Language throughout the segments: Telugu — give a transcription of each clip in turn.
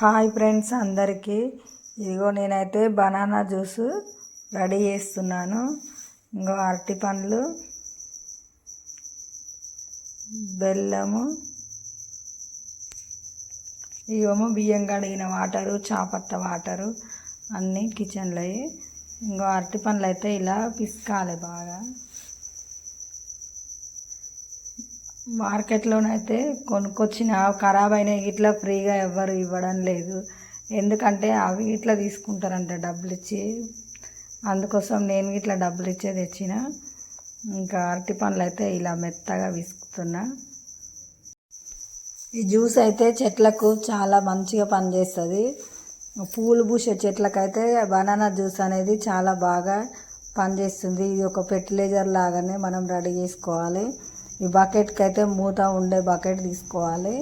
హాయ్ ఫ్రెండ్స్ అందరికీ. ఇదిగో నేనైతే బనానా జ్యూస్ రెడీ చేస్తున్నాను. ఇంకో అరటి పండ్లు బెల్లము ఇవేమో బియ్యం కడిగిన వాటరు చాపత్త వాటరు అన్నీ కిచెన్లో ఇంకో అరటి పండ్లు అయితే ఇలా పిసకాలి బాగా. మార్కెట్లోనైతే కొనుక్కొచ్చిన ఖరాబ్ అయినవి ఇట్లా ఫ్రీగా ఎవ్వరు ఇవ్వడం లేదు. ఎందుకంటే అవి ఇట్లా తీసుకుంటారంట డబ్బులు ఇచ్చి అందుకోసం నేను ఇట్లా డబ్బులు ఇచ్చే తెచ్చిన. ఇంకా అరటి పండ్లు అయితే ఇలా మెత్తగా విసుకుతున్నా. ఈ జ్యూస్ అయితే చెట్లకు చాలా మంచిగా పనిచేస్తుంది. పూలు పూసే చెట్లకైతే బనానా జ్యూస్ అనేది చాలా బాగా పనిచేస్తుంది. ఇది ఒక ఫెర్టిలైజర్ లాగానే మనం రెడీ చేసుకోవాలి. ఈ బకెట్కి అయితే మూత ఉండే బకెట్ తీసుకోవాలి.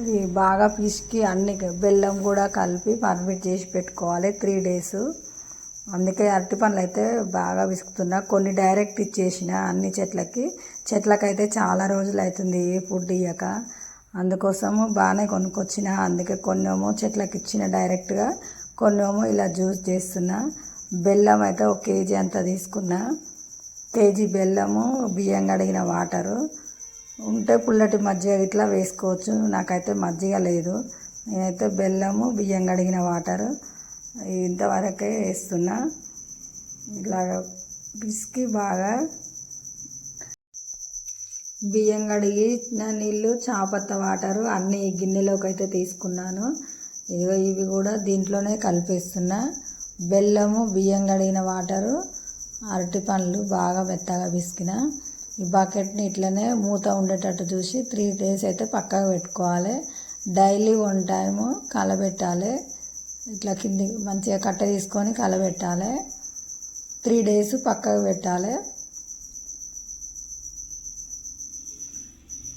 ఇది బాగా పిసికి అన్ని బెల్లం కూడా కలిపి పర్మిట్ చేసి పెట్టుకోవాలి త్రీ డేస్ అందుకే అరటి పండ్లు అయితే బాగా విసుకుతున్నా. కొన్ని డైరెక్ట్ ఇచ్చేసిన అన్ని చెట్లకి. చెట్లకైతే చాలా రోజులు అవుతుంది ఏ ఫుడ్ ఇయ్యక. అందుకోసము బాగానే కొనుక్కొచ్చిన. అందుకే కొన్నేమో చెట్లకి ఇచ్చిన డైరెక్ట్గా కొన్నేమో ఇలా జ్యూస్ చేస్తున్నా. బెల్లం అయితే ఒక కేజీ అంత తీసుకున్నా. కేజీ బెల్లము బియ్యం కడిగిన వాటరు. ఉంటే పుల్లటి మజ్జిగ ఇట్లా వేసుకోవచ్చు. నాకైతే మజ్జిగ లేదు. నేనైతే బెల్లము బియ్యం కడిగిన వాటరు ఇంతవరకే వేస్తున్నా. ఇట్లా పిసికి బాగా బియ్యం కడిగిన నీళ్ళు చాపత్త వాటరు అన్ని గిన్నెలోకి అయితే తీసుకున్నాను. ఇదిగో ఇవి కూడా దీంట్లోనే కలిపేస్తున్నా. బెల్లము బియ్యం కడిగిన వాటరు అరటి పండ్లు బాగా మెత్తగా పిసికిన ఈ బకెట్ని ఇట్లనే మూత ఉండేటట్టు చూసి త్రీ డేస్ అయితే పక్కకు పెట్టుకోవాలి. డైలీ వన్ టైము కలబెట్టాలి. ఇట్లా కింది మంచిగా కట్ట తీసుకొని కలబెట్టాలి. త్రీ డేస్ పక్కకు పెట్టాలి.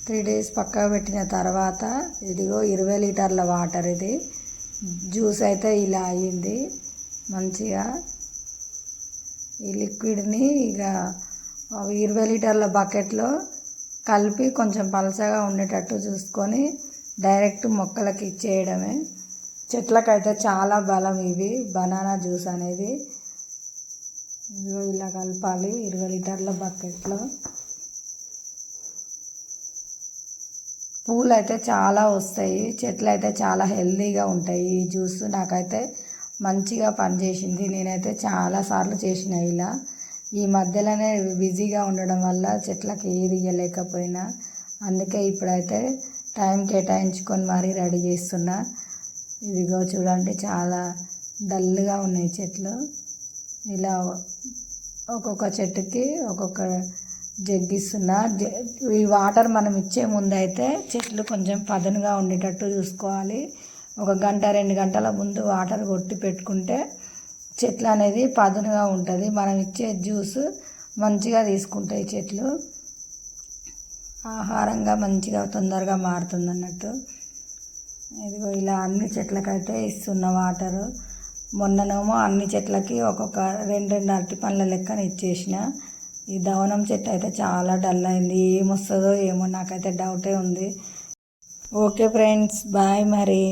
త్రీ డేస్ పక్కకు పెట్టిన తర్వాత ఇదిగో ఇరవై లీటర్ల వాటర్ ఇది. జ్యూస్ అయితే ఇలా అయ్యింది. మంచిగా ఈ లిక్విడ్ని ఇక ఇరవై లీటర్ల బకెట్లో కలిపి కొంచెం పలచగా ఉండేటట్టు చూసుకొని డైరెక్ట్ మొక్కలకి ఇచ్చేయడమే. చెట్లకైతే చాలా బలం ఇవి. బనానా జ్యూస్ అనేది. ఇదిగో ఇలా కలపాలి ఇరవై లీటర్ల బకెట్లో. పూలు అయితే చాలా వస్తాయి. చెట్లు అయితే చాలా హెల్తీగా ఉంటాయి. ఈ జ్యూస్ నాకైతే మంచిగా పనిచేసింది. నేనైతే చాలాసార్లు చేసిన ఇలా. ఈ మధ్యలోనే బిజీగా ఉండడం వల్ల చెట్లకి ఏది ఇవ్వలేకపోయినా అందుకే ఇప్పుడైతే టైం కేటాయించుకొని మరీ రెడీ చేస్తున్నా. ఇదిగో చూడండి చాలా డల్గా ఉన్నాయి చెట్లు. ఇలా ఒక్కొక్క చెట్టుకి ఒక్కొక్క జగ్గిస్తున్నా ఈ వాటర్ మనం ఇచ్చే ముందు అయితే చెట్లు కొంచెం పదనుగా ఉండేటట్టు చూసుకోవాలి. ఒక గంట రెండు గంటల ముందు వాటర్ కొట్టి పెట్టుకుంటే చెట్లు అనేది పదునుగా ఉంటుంది. మనం ఇచ్చే జ్యూస్ మంచిగా తీసుకుంటాయి చెట్లు. ఆహారంగా మంచిగా తొందరగా మారుతుంది అన్నట్టు. ఇదిగో ఇలా అన్ని చెట్లకైతే ఇస్తున్న వాటరు. మొన్ననేమో అన్ని చెట్లకి ఒక్కొక్క రెండు రెండు అరటి పండ్ల లెక్కన ఇచ్చేసిన. ఈ దవనం చెట్టు అయితే చాలా డల్ అయింది. ఏమొస్తుందో ఏమో నాకైతే డౌటే ఉంది. ఓకే ఫ్రెండ్స్ బాయ్ మరి.